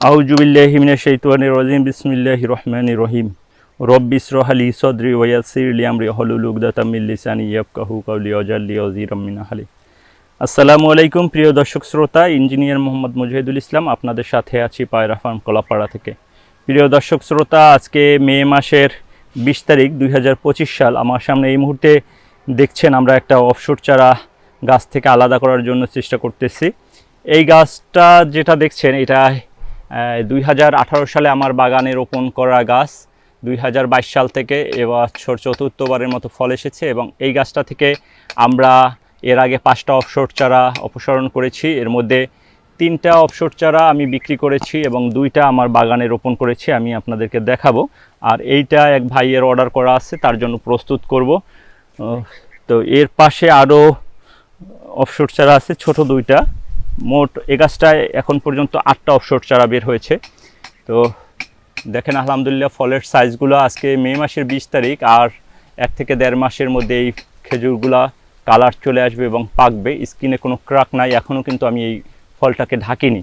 আউজুবিল্লাহি মিনাশ শাইতানির রাজিম, বিসমিল্লাহির রহমানির রহিম। রব্বি ইসরাহ লি সাদরি ওয়া ইয়াসসির লি আমরি হুলুল উকদাতাম মিন লিসানি ইয়াফকাহু কাওলি ওয়াজাল্লি ওয়াজিরাম মিন আহলি। আসসালামু আলাইকুম প্রিয় দর্শক শ্রোতা, ইঞ্জিনিয়ার মোহাম্মদ মুজাহিদুল ইসলাম আপনাদের সাথে আছি পায়রা ফার্ম কলাপাড়া থেকে। প্রিয় দর্শক শ্রোতা, আজকে মে মাসের বিশ তারিখ দুই হাজার পঁচিশ সাল, আমার সামনে এই মুহূর্তে দেখছেন আমরা একটা অফশোর চারা গাছ থেকে আলাদা করার জন্য চেষ্টা করতেছি। এই গাছটা যেটা দেখছেন, এটা দুই হাজার আঠারো সালে আমার বাগানে রোপণ করা গাছ দুই হাজার বাইশ সাল থেকে এবছর চতুর্থবারের মতো ফল এসেছে এবং এই গাছটা থেকে আমরা এর আগে পাঁচটা অফশোর চারা অপসারণ করেছি। এর মধ্যে তিনটা অফশোর চারা আমি বিক্রি করেছি এবং দুইটা আমার বাগানে রোপণ করেছি, আমি আপনাদেরকে দেখাবো। আর এইটা এক ভাইয়ের অর্ডার করা আছে, তার জন্য প্রস্তুত করব। তো এর পাশে আরও অফশোর চারা আছে, ছোট দুইটা। মোট এ গাছটায় এখন পর্যন্ত আটটা অফশোর চারা বের হয়েছে। তো দেখেন, আলহামদুলিল্লাহ ফলের সাইজগুলো আজকে মে মাসের বিশ তারিখ আর এক থেকে দেড় মাসের মধ্যে এই খেজুরগুলা কালার চলে আসবে এবং পাকবে। স্কিনে কোনো ক্রাক নাই এখনও কিন্তু আমি এই ফলটাকে ঢাকিনি।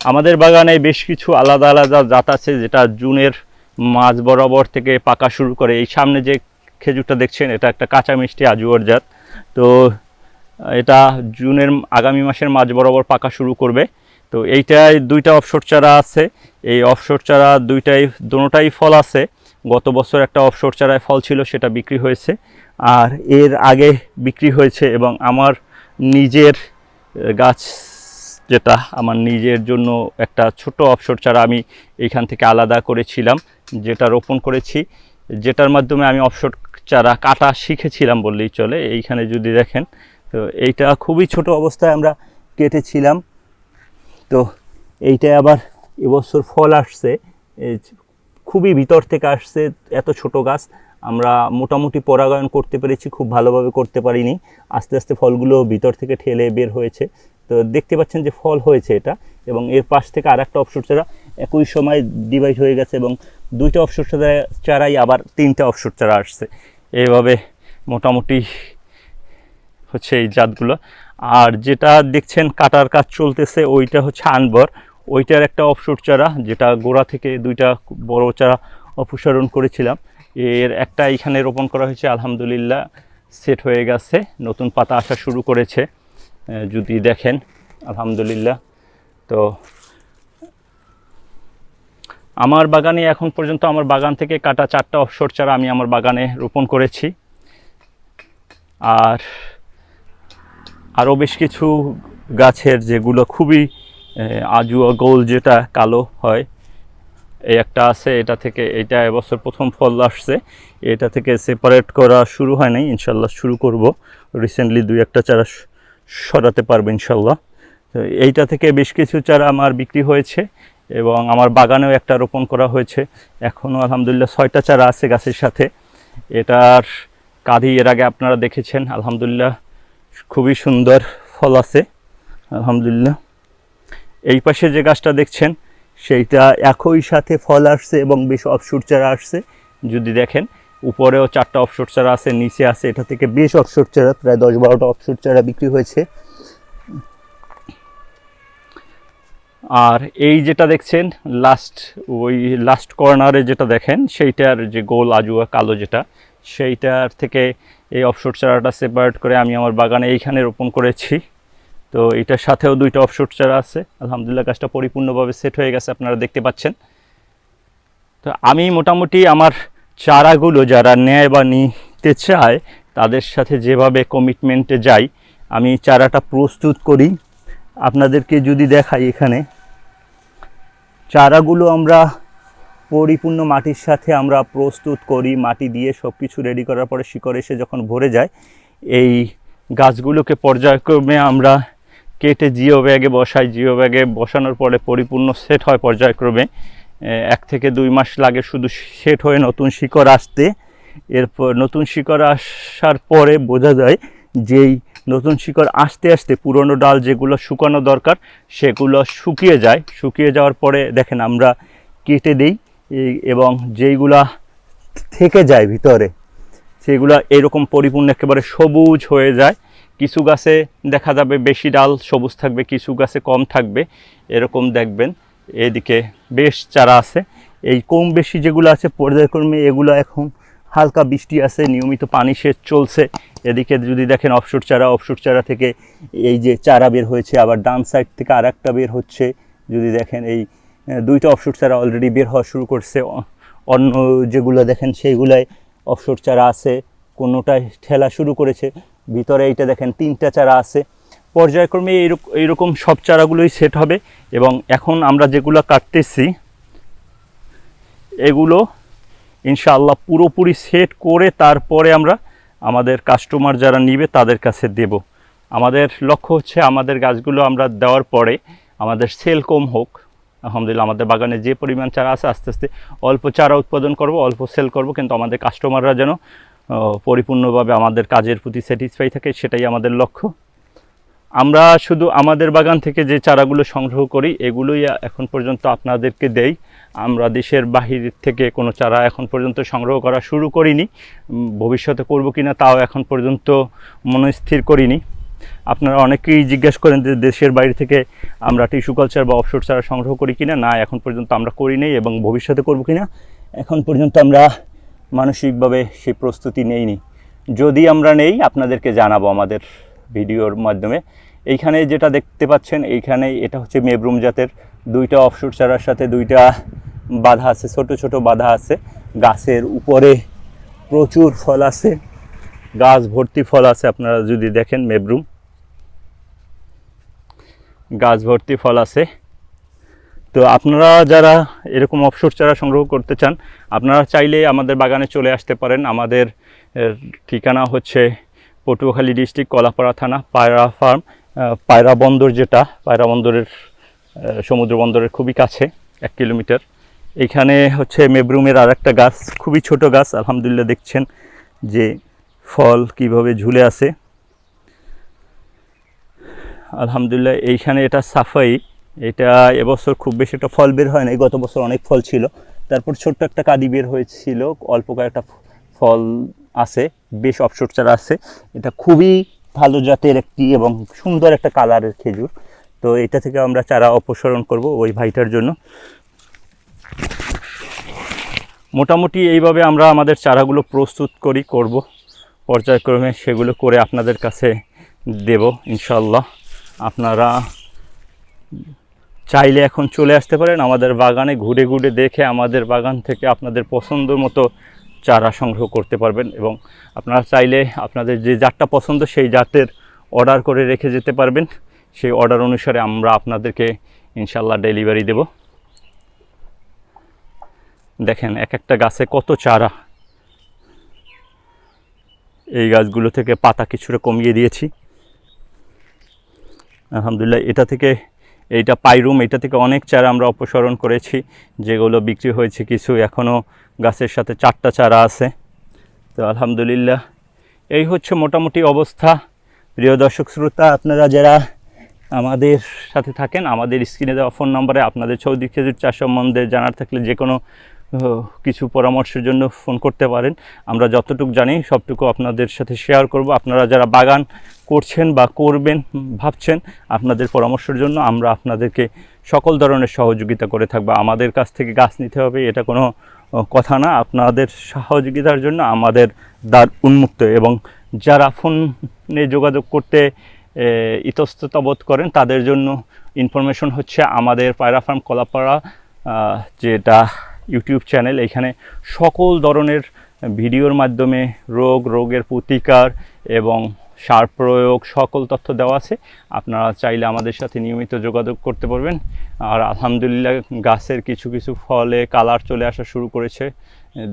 আমাদের বাগানে বেশ কিছু আলাদা আলাদা জাত আছে, যেটা জুনের মাঝ বরাবর থেকে পাকা শুরু করে। এই সামনে যে খেজুরটা দেখছেন, এটা একটা কাঁচা মিষ্টি আজুয়ার জাত। তো এটা জুনের আগামী মাসের মাঝ বরাবর পাকা শুরু করবে। তো এইটায় দুইটা অফশোর চারা আছে। এই অফশোর চারা দুইটাই দোনোটাই ফল আছে। গত বছর একটা অফশোর চারায় ফল ছিল, সেটা বিক্রি হয়েছে। আর এর আগে বিক্রি হয়েছে এবং আমার নিজের গাছ যেটা, আমার নিজের জন্য একটা ছোট অফশোর চারা আমি এইখান থেকে আলাদা করেছিলাম, যেটা রোপণ করেছি। যেটার মাধ্যমে আমি অফশোর চারা কাটা শিখেছিলাম বললেই চলে। এইখানে যদি দেখেন তো এইটা খুবই ছোট অবস্থায় আমরা কেটেছিলাম। তো এইটাই আবার এবছর ফল আসছে। খুবই ভিতর থেকে আসছে এত ছোট গাছ। আমরা মোটামুটি পরাগায়ন করতে পেরেছি, খুব ভালোভাবে করতে পারিনি। আস্তে আস্তে ফলগুলো ভিতর থেকে ঠেলে বের হয়েছে। তো দেখতে পাচ্ছেন যে ফল হয়েছে এটা এবং এর পাশ থেকে আর একটা অপসর চারা একই সময় ডিভাইড হয়ে গেছে এবং দুইটা অপসর চারা চারাই আবার তিনটা অপসর চারা আসছে। এইভাবে মোটামুটি হচ্ছে এই জাতগুলো। আর যেটা দেখছেন কাটার কাজ চলতেছে, ওইটা হচ্ছে আনবর। ওইটার একটা অপসুর চারা, যেটা গোড়া থেকে দুইটা বড় চারা অপসারণ করেছিলাম। এর একটা এখানে রোপণ করা হয়েছে, আলহামদুলিল্লাহ সেট হয়ে গেছে, নতুন পাতা আসা শুরু করেছে। যদি দেখেন, আলহামদুলিল্লাহ, তো আমার বাগানে এখন পর্যন্ত আমার বাগান থেকে কাটা চারটা অফশোর চারা আমি আমার বাগানে রোপণ করেছি। আর আরও বেশ কিছু গাছের যেগুলো খুবই আজুয়া গোল যেটা কালো হয়, এই একটা আছে, এটা থেকে এটা এবছর প্রথম ফল আসছে, এটা থেকে সেপারেট করা শুরু হয় নাই, ইনশাল্লাহ শুরু করব। রিসেন্টলি দুই একটা চারা সরাতে পারব ইনশাল্লাহ। তো এইটা থেকে বেশ কিছু চারা আমার বিক্রি হয়েছে এবং আমার বাগানেও একটা রোপণ করা হয়েছে। এখনও আলহামদুলিল্লাহ ছয়টা চারা আছে গাছের সাথে। এটার কাঁধি এর আগে আপনারা দেখেছেন, আলহামদুলিল্লাহ খুবই সুন্দর ফল আছে, আলহামদুলিল্লাহ। এই পাশে যে গাছটা দেখছেন, সেইটা একই সাথে ফল আসছে এবং বেশ অফশুট চারা আসছে। যদি দেখেন, উপরেও চারটা অফশুট চারা আছে, নিচে আছে, এটা থেকে বেশ অফশুট চারা, প্রায় দশ বারোটা অফশুট চারা বিক্রি হয়েছে। আর এই যেটা দেখছেন লাস্ট ওই লাস্ট কর্নারে যেটা দেখেন, সেইটার যে গোল আজুয়া কালো যেটা, সেইটার থেকে এই অফশুট চারাটা সেপারেট করে আমি আমার বাগানে এইখানে রোপণ করেছি। তো এটার সাথেও দুইটা অফশুট চারা আছে। আলহামদুলিল্লাহ গাছটা পরিপূর্ণভাবে সেট হয়ে গেছে, আপনারা দেখতে পাচ্ছেন। তো আমি মোটামুটি আমার চারাগুলো যারা নেয় বা নিতে চায়, তাদের সাথে যেভাবে কমিটমেন্টে যাই, আমি চারাটা প্রস্তুত করি। আপনাদেরকে যদি দেখাই এখানে, চারাগুলো আমরা পরিপূর্ণ মাটির সাথে আমরা প্রস্তুত করি, মাটি দিয়ে সব কিছু রেডি করার পরে শিকড় এসে যখন ভরে যায়, এই গাছগুলোকে পর্যায়ক্রমে আমরা কেটে জিও ব্যাগে বসাই। জিও ব্যাগে বসানোর পরে পরিপূর্ণ সেট হয় পর্যায়ক্রমে। এক থেকে দুই মাস লাগে শুধু সেট হয়ে নতুন শিকড় আসতে। এরপর নতুন শিকড় আসার পরে বোঝা যায় যেই নতুন শিকড় আসতে আসতে পুরনো ডাল যেগুলো শুকানো দরকার, সেগুলো শুকিয়ে যায়। শুকিয়ে যাওয়ার পরে দেখেন আমরা কেটে দিই। এবং যেইগুলা থেকে যায় ভিতরে, সেগুলো এরকম পরিপূর্ণ একেবারে সবুজ হয়ে যায়। কিছু গাছে দেখা যাবে বেশি ডাল সবুজ থাকবে, কিছু গাছে কম থাকবে, এরকম দেখবেন। এদিকে বেশ চারা আছে। এই কম বেশি যেগুলো আছে পর্যায়ক্রমে এগুলো এখন হালকা বৃষ্টি আছে, নিয়মিত পানি সেচ চলছে। এদিকে যদি দেখেন অফশুট চারা অফশুট চারা থেকে এই যে চারা বের হয়েছে, আবার ডান সাইড থেকে আর বের হচ্ছে। যদি দেখেন এই দুইটা অফশুট চারা অলরেডি বের হওয়া শুরু করছে। অন্য যেগুলো দেখেন সেইগুলাই অফশুট চারা আছে, কোনোটাই ঠেলা শুরু করেছে। ভিতরে এইটা দেখেন তিনটা চারা আছে। পর্যায়ক্রমে এইরকম সব চারাগুলোই সেট হবে এবং এখন আমরা যেগুলো কাটতেছি, এগুলো ইনশাআল্লাহ পুরোপুরি সেট করে তারপরে আমরা আমাদের কাস্টমার যারা নিবে তাদের কাছে দেব। আমাদের লক্ষ্য হচ্ছে আমাদের গাছগুলো আমরা দেওয়ার পরে আমাদের সেল কম হোক। আলহামদুলিল্লাহ, আমাদের বাগানে যে পরিমাণ চারা আছে আস্তে আস্তে অল্প চারা উৎপাদন করব, অল্প সেল করব, কিন্তু আমাদের কাস্টমাররা যেন পরিপূর্ণভাবে আমাদের কাজের প্রতি স্যাটিসফাই থাকে, সেটাই আমাদের লক্ষ্য। আমরা শুধু আমাদের বাগান থেকে যে চারাগুলো সংগ্রহ করি, এগুলোই এখন পর্যন্ত আপনাদেরকে দেই। আমরা দেশের বাহির থেকে কোনো চারা এখন পর্যন্ত সংগ্রহ করা শুরু করিনি ভবিষ্যতে করব কিনা তাও এখন পর্যন্ত মনস্থির করিনি। আপনারা অনেকেই জিজ্ঞেস করেন যে দেশের বাইরে থেকে আমরা টিস্যু কালচার বা অফশোর চারা সংগ্রহ করি কিনা? না, এখন পর্যন্ত আমরা করি নেই এবং ভবিষ্যতে করব কিনা? এখন পর্যন্ত আমরা মানসিকভাবে সেই প্রস্তুতি নেইনি। যদি আমরা নেই, আপনাদেরকে জানাব আমাদের ভিডিওর মাধ্যমে। এইখানে যেটা দেখতে পাচ্ছেন, এইখানে এটা হচ্ছে মেবরুম জাতের দুইটা অফশুট চারার সাথে দুইটা বাধা আছে, ছোট ছোট বাধা আছে। গাছের উপরে প্রচুর ফল আছে, গাছ ভর্তি ফল আছে, আপনারা যদি দেখেন মেবরুম। গাছ ভর্তি ফল আছে। তো আপনারা যারা এরকম অফশোর চারা সংগ্রহ করতে চান, আপনারা চাইলে আমাদের বাগানে চলে আসতে পারেন। আমাদের ঠিকানা হচ্ছে পটুয়াখালী ডিস্ট্রিক্ট কলাপাড়া থানা, পায়রা ফার্ম পায়রা বন্দর যেটা, পায়রা বন্দরের সমুদ্র বন্দরের খুবই কাছে, এক কিলোমিটার। এখানে হচ্ছে মেবরুমের আর একটা গাছ, খুবই ছোট গাছ, আলহামদুলিল্লাহ দেখছেন যে ফল কীভাবে ঝুলে আছে। আলহামদুলিল্লাহ, এইখানে এটা সাফাই। এটা এবছর খুব বেশি একটা ফল বের হয় নাই, গত বছর অনেক ফল ছিল। তারপর ছোট্ট একটা কাদি বের হয়েছিল, অল্প কয়েকটা ফল আছে, বেশ অপসর চারা আছে। এটা খুবই ভালো জাতের একটি এবং সুন্দর একটা কালারের খেজুর। তো এটা থেকে আমরা চারা অপসারণ করব ওই ভাইটার জন্য। মোটামুটি এইভাবে আমরা আমাদের চারাগুলো প্রস্তুত করি, করব। পর্যায়ক্রমে সেগুলো করে আপনাদের কাছে দেব ইনশাল্লাহ আপনারা চাইলে এখন চলে আসতে পারেন আমাদের বাগানে ঘুরে ঘুরে দেখে আমাদের বাগান থেকে আপনাদের পছন্দ মতো চারা সংগ্রহ করতে পারবেন এবং আপনারা চাইলে আপনাদের যে জাতটা পছন্দ সেই জাতের অর্ডার করে রেখে যেতে পারবেন। সেই অর্ডার অনুসারে আমরা আপনাদেরকে ইনশাল্লাহ ডেলিভারি দেব। দেখেন এক একটা গাছে কত চারা। এই গাছগুলো থেকে পাতা কিছুটা কমিয়ে দিয়েছি। আলহামদুলিল্লাহ, এটা থেকে এইটা পাইরুম এটা থেকে অনেক চারা আমরা অপসারণ করেছি, যেগুলো বিক্রি হয়েছে কিছু এখনও গাছের সাথে চারটা চারা আছে। তো আলহামদুলিল্লাহ, এই হচ্ছে মোটামুটি অবস্থা। প্রিয় দর্শক শ্রোতা, আপনারা যারা আমাদের সাথে থাকেন, আমাদের স্ক্রিনে দেওয়া ফোন নম্বরে আপনাদের চৌদি খেজুর চাষ সম্বন্ধে জানার থাকলে যে কোনো কিছু পরামর্শের জন্য ফোন করতে পারেন। আমরা যতটুকু জানি সবটুকু আপনাদের সাথে শেয়ার করব। আপনারা যারা বাগান করছেন বা করবেন ভাবছেন আপনাদের পরামর্শের জন্য আমরা আপনাদেরকে সকল ধরনের সহযোগিতা করে থাকব। আমাদের কাছ থেকে গাছ নিতে হবে এটা কোনো কথা না। আপনাদের সহযোগিতার জন্য আমাদের দ্বার উন্মুক্ত এবং যারা ফোনে যোগাযোগ করতে এ, ইতস্ততা বোধ করেন তাদের জন্য ইনফরমেশন হচ্ছে আমাদের পায়রা ফার্ম কলাপাড়া যেটা ইউটিউব চ্যানেল, এখানে সকল ধরনের ভিডিওর মাধ্যমে রোগ, রোগের প্রতিকার এবং সার প্রয়োগ সকল তথ্য দেওয়া আছে। আপনারা চাইলে আমাদের সাথে নিয়মিত যোগাযোগ করতে পারবেন। আর আলহামদুলিল্লাহ গাছের কিছু কিছু ফলে কালার চলে আসা শুরু করেছে,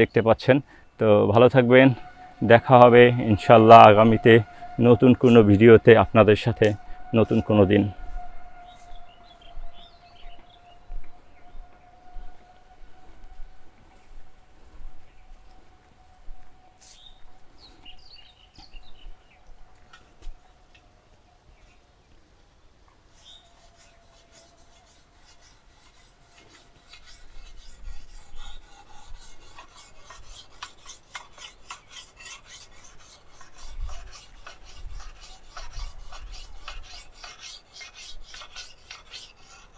দেখতে পাচ্ছেন। তো ভালো থাকবেন, দেখা হবে ইনশাল্লাহ আগামীতে নতুন কোনো ভিডিওতে আপনাদের সাথে, নতুন কোনো দিন।